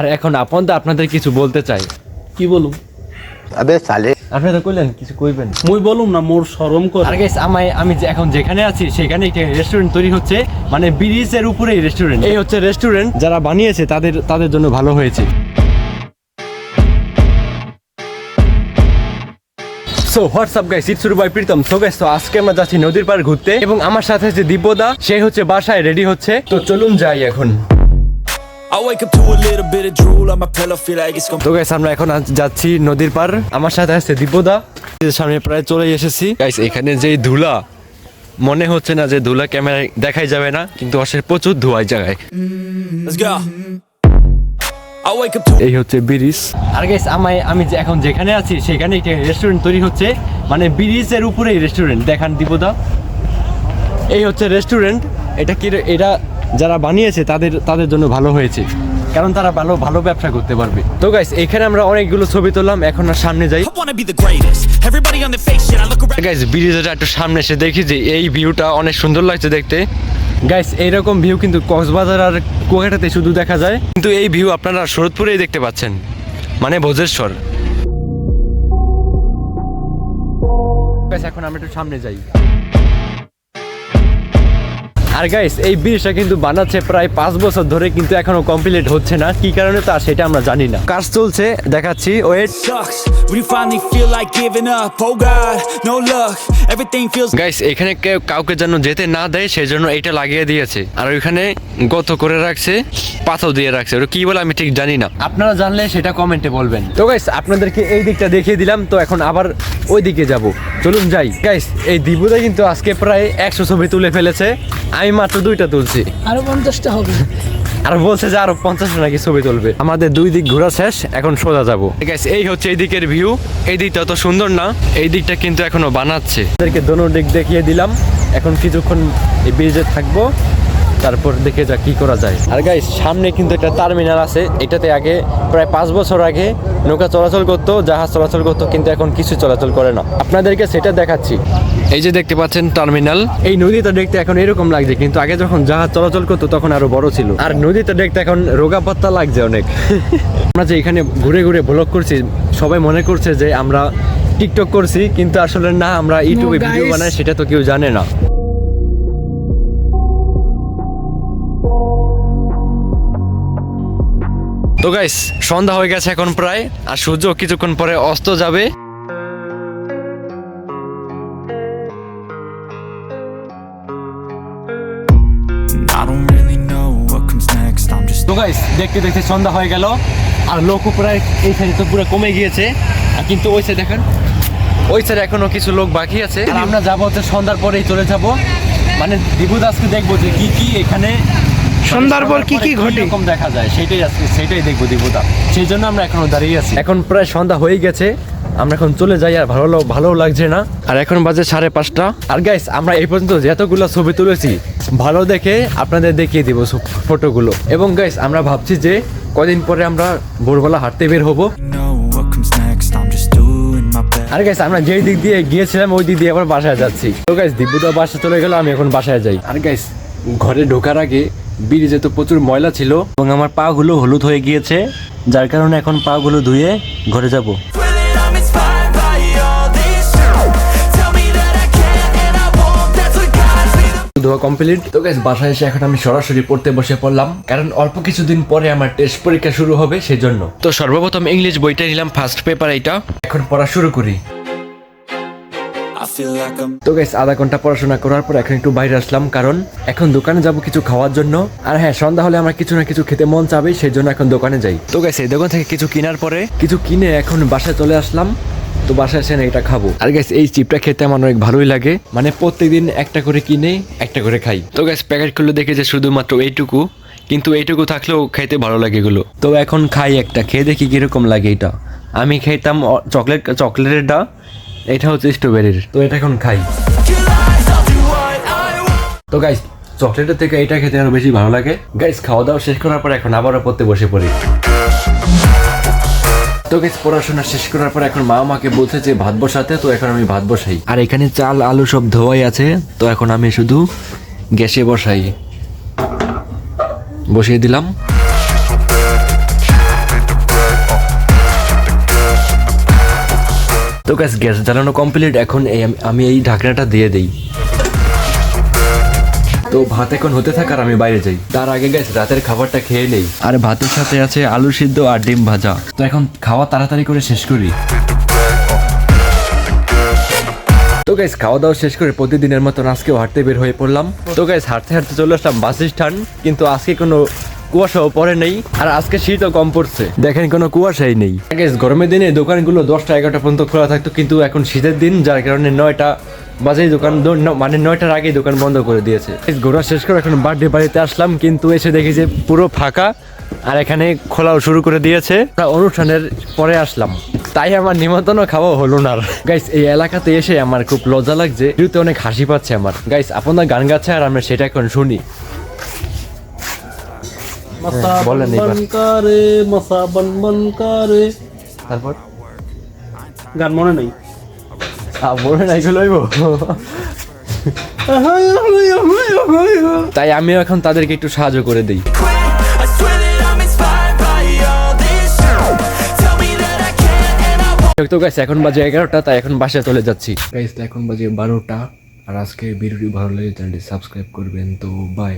আর এখন আপন আপনাদের কিছু বলতে চাই। কি বলুন আবে সালে। আপনি তো কইলেন কিছু কইবেন। মুই বলুম না মোর শরম করে। আর গাইস আমি আমি যে এখন যেখানে আছি সেখানে একটা রেস্টুরেন্ট তৈরি হচ্ছে মানে ব্রিজের উপরেই রেস্টুরেন্ট এই হচ্ছে রেস্টুরেন্ট যারা বানিয়েছে তাদের তাদের জন্য ভালো হয়েছে। সো হোয়াটসঅ্যাপ গাইস ইট শুরু বাই প্রীতম সো গাইস তো আজকে আমরা যাচ্ছি নদীর পাড় ঘুরতে এবং আমার সাথে যে দিব্যদা সে হচ্ছে বাসায় রেডি হচ্ছে। তো চলুন যাই এখন। তো গাইস আমরা এখন যাচ্ছি নদীর পার আমার সাথে আছে দিব্যদা সামনে প্রায় চলে এসেছি। গাইস এখানে যেই ধুলা মনে হচ্ছে না যে ধুলা ক্যামেরায় দেখাই যাবে না কিন্তু আসলে প্রচুর ধোয়াই জায়গায়। এই হচ্ছে ব্রিজ। আর গাইস আমি আমি যে এখন যেখানে আছি সেখানে একটা রেস্টুরেন্ট তৈরি হচ্ছে। মানে ব্রিজের উপরেই রেস্টুরেন্ট দেখান দিব্যদা এই হচ্ছে রেস্টুরেন্ট এটা কি এটা যারা বানিয়েছে তাদের তাদের জন্য ভালো হয়েছে। কারণ তারা ভালো ভালো ব্যবসা করতে পারবে। তো গাইস এখানে আমরা অনেকগুলো ছবি তুললাম এখন আর সামনে যাই. গাইস ব্রিজের একটু সামনে এসে দেখি যে এই ভিউটা অনেক সুন্দর লাগছে দেখতে। গাইস এইরকম ভিউ কিন্তু কক্সবাজার আর কুয়াকাটাতে শুধু দেখা যায়। কিন্তু এই ভিউ আপনারা শরৎপুরেই দেখতে পাচ্ছেন। মানে ভোজেশ্বর। গাইস এখন আমরা একটু সামনে যাই। আর গাইস এই ব্রিজটা কিন্তু বানাচ্ছে প্রায় পাঁচ বছর ধরে কিন্তু এখনও কমপ্লিট হচ্ছে না। কি কারণে তা সেটা আমরা জানি না। কাজ চলছে, দেখাচ্ছি ওয়েট Everything feels গাইস এখানে কেউ কাউকে যেন যেতে না দেয় সেই জন্য এটা লাগিয়ে দিয়েছে। আর ওইখানে গত করে রাখছে পাথর দিয়ে রাখছে। ওটা কি বলে আমি ঠিক জানি না। আপনারা জানলে সেটা কমেন্টে বলবেন। তো গাইস আপনাদেরকে এই দিকটা দেখিয়ে দিলাম তো এখন আবার ওই দিকে যাব। চলুন যাই। গাইস এই দিবুদা কিন্তু আজকে প্রায় একশো ছবি তুলে ফেলেছে। আমি মাত্র দুইটা তুলছি। আরও পঞ্চাশটা হবে। আর বলছে যে আরও পঞ্চাশ নাকি ছবি তুলবে। আমাদের দুই দিক ঘোরা শেষ এখন সোজা যাব। এই হচ্ছে এই দিকের ভিউ এই দিকটা তো সুন্দর না এই দিকটা কিন্তু এখনও বানাচ্ছে। ওদেরকে দোনো দিক দেখিয়ে দিলাম। এখন কিছুক্ষণ এই ব্রিজে থাকব তারপর দেখে যা কি করা যায়। আর গাইস সামনে কিন্তু একটা টার্মিনাল আছে। এটাতে আগে প্রায় পাঁচ বছর আগে নৌকা চলাচল করতো জাহাজ চলাচল করতো কিন্তু এখন কিছু চলাচল করে না। আপনাদেরকে সেটা দেখাচ্ছি। এই যে দেখতে পাচ্ছেন টার্মিনাল। এই নদীটা দেখতে এখন এরকম লাগছে কিন্তু আগে যখন জাহাজ চলাচল করতো তখন আরও বড় ছিল। আর নদীটা দেখতে এখন রোগা পাত্তা লাগছে অনেক। আমরা যে এখানে ঘুরে ঘুরে ব্লগ করছি সবাই মনে করছে যে আমরা টিকটক করছি কিন্তু আসলে না আমরা ইউটিউবে ভিডিও বানাই সেটা তো কেউ জানে না। তো গাইস সন্ধ্যা হয়ে গেছে এখন প্রায় আর সূর্য কিছুক্ষণ পরে অস্ত যাবে। গাইস দেখতে দেখতে সন্ধ্যা হয়ে গেল। আর লোকও প্রায় এই সাইডে তো পুরো কমে গিয়েছে। আর কিন্তু ওই সাইড দেখেন, ওই সাইডে এখনও কিছু লোক বাকি আছে। আর আমরা যাব হচ্ছে সন্ধ্যার পরেই চলে যাব। মানে দিবুদাসকে দেখব যে কি কি এখানে সন্ধ্যার পর কি কি ঘটে? এরকম দেখা যায় সেটাই আজকে সেটাই দেখব দিবুদা। সেই জন্য আমরা এখনও দাঁড়িয়ে আছি। এখন প্রায় সন্ধ্যা হয়ে গেছে আমরা এখন চলে যাই আর ভালো ভালো লাগছে না। আর এখন বাজে সাড়ে পাঁচটা। আর গাইস আমরা এই পর্যন্ত যতগুলো ছবি তুলেছি ভালো দেখে আপনাদের দেখিয়ে দিব ফটোগুলো এবং গাইস আমরা ভাবছি যে কদিন পরে আমরা ভোরবেলা হাঁটতে বের হব. আর গাইস আমরা যেই দিক দিয়ে গিয়েছিলাম ওই দিক দিয়ে আবার বাসায় যাচ্ছি। তো গাইস দিব্যদা বাসা চলে গেল আমি এখন বাসায় যাই। আর গাইস ঘরে ঢোকার আগে ব্রিজে তো প্রচুর ময়লা ছিল এবং আমার পা গুলো হলুদ হয়ে গিয়েছে যার কারণে এখন পা গুলো ধুয়ে ঘরে যাব। ধোয়া কমপ্লিট তো গাইস বাসায় এসে এখন আমি সরাসরি পড়তে বসে পড়লাম কারণ অল্প কিছুদিন পরে আমার টেস্ট পরীক্ষা শুরু হবে সেই জন্য তো সর্বপ্রথম ইংলিশ বইটা নিলাম ফার্স্ট পেপার এটা এখন পড়া শুরু করি। তো গাইস আধা ঘণ্টা পড়াশোনা করার পর এখন একটু বাইরে আসলাম, কারণ এখন দোকানে যাব কিছু খাওয়ার জন্য। আর হ্যাঁ সন্ধ্যা হলে আমার কিছু না কিছু খেতে মন চাবে, সেই জন্য এখন দোকানে যাই। তো গাইস এই দোকান থেকে কিছু কেনার পরে, কিছু কিনে এখন বাসায় চলে আসলাম। তো বাসায় এসে এটা খাব। আর গাইস এই চিপটা খেতে আমার অনেক ভালোই লাগে। মানে প্রত্যেকদিন একটা করে কিনে, একটা করে খাই। তো গাইস প্যাকেট খুলে দেখে যে শুধুমাত্র এইটুকু, কিন্তু এইটুকু থাকলেও খেতে ভালো লাগে এগুলো। তো এখন খাই একটা, খেয়ে দেখি কীরকম লাগে এটা। আমি খেতাম চকলেট চকলেটেরটা এটা হচ্ছে স্ট্রবেরির তো এটা এখন খাই. তো গাইস চকলেটের থেকে এটা খেতে আরও বেশি ভালো লাগে। গাইস খাওয়া দাওয়া শেষ করার পর এখন আবারও পড়তে বসে পড়ি। তো গাইস পড়াশোনা শেষ করার পর এখন মা আমাকে বলছে যে ভাত বসাতে, তো এখন আমি ভাত বসাই। আর এখানে চাল, আলু সব ধোয়াই আছে, তো এখন আমি শুধু গ্যাসে বসাই। বসিয়ে দিলাম। গ্যাস গ্যাস জ্বালানো কমপ্লিট এখন এই আমি- এই ঢাকনাটা দিয়ে দেই। তো ভাত এখন হতে থাক আর আমি বাইরে যাই। তার আগে গ্যাস রাতের খাবারটা খেয়ে নেই। আর ভাতের সাথে আছে আলু সিদ্ধ আর ডিম ভাজা। তো এখন খাওয়া তাড়াতাড়ি করে শেষ করি। তো গাইস খাওয়া দাওয়া শেষ করে প্রতিদিনের মতন আজকেও হাঁটতে বের হয়ে পড়লাম। তো গাইস হাঁটতে হাঁটতে চলে আসলাম বাস স্ট্যান্ড। কিন্তু আজকে কোনো কুয়াশাও পরে নেই আর আজকে শীতও কম পড়ছে। দেখেন কোনো কুয়াশাই নেই। গাইস গরমের দিনে দোকানগুলো দশটা এগারোটা পর্যন্ত খোলা থাকতো কিন্তু এখন শীতের দিন যার কারণে নয়টা বাজেই দোকান মানে নয়টার আগেই দোকান বন্ধ করে দিয়েছে। ঘোরা শেষ করে এখন বার্থডে বাড়িতে আসলাম কিন্তু এসে দেখি যে পুরো ফাঁকা আর এখানে খোলাও শুরু করে দিয়েছে। অনুষ্ঠানের পরে আসলাম। তাই আমার নিমন্ত্রণ খাওয়া হলো না গাইস এই এলাকাতে এসে আমার খুব লজ্জা লাগছে অনেক হাসি পাচ্ছে আমার। গাইস আপনার গান গাচ্ছে আর আমরা সেটা এখন শুনি। বলেন বন এবার। বন করে মাসা বন বন করে। তারপর? গান মনে নেই। বলে নাই লইব তাই আমিও এখন তাদেরকে একটু সাহায্য করে দিই. তো গাইস এখন বাজে এগারোটা তাই এখন বাসায় চলে যাচ্ছি। গাইস এখন বাজে বারোটা আর আজকে ভিডিওটি ভালো লাগে চ্যানেলটি সাবস্ক্রাইব করবেন তো বাই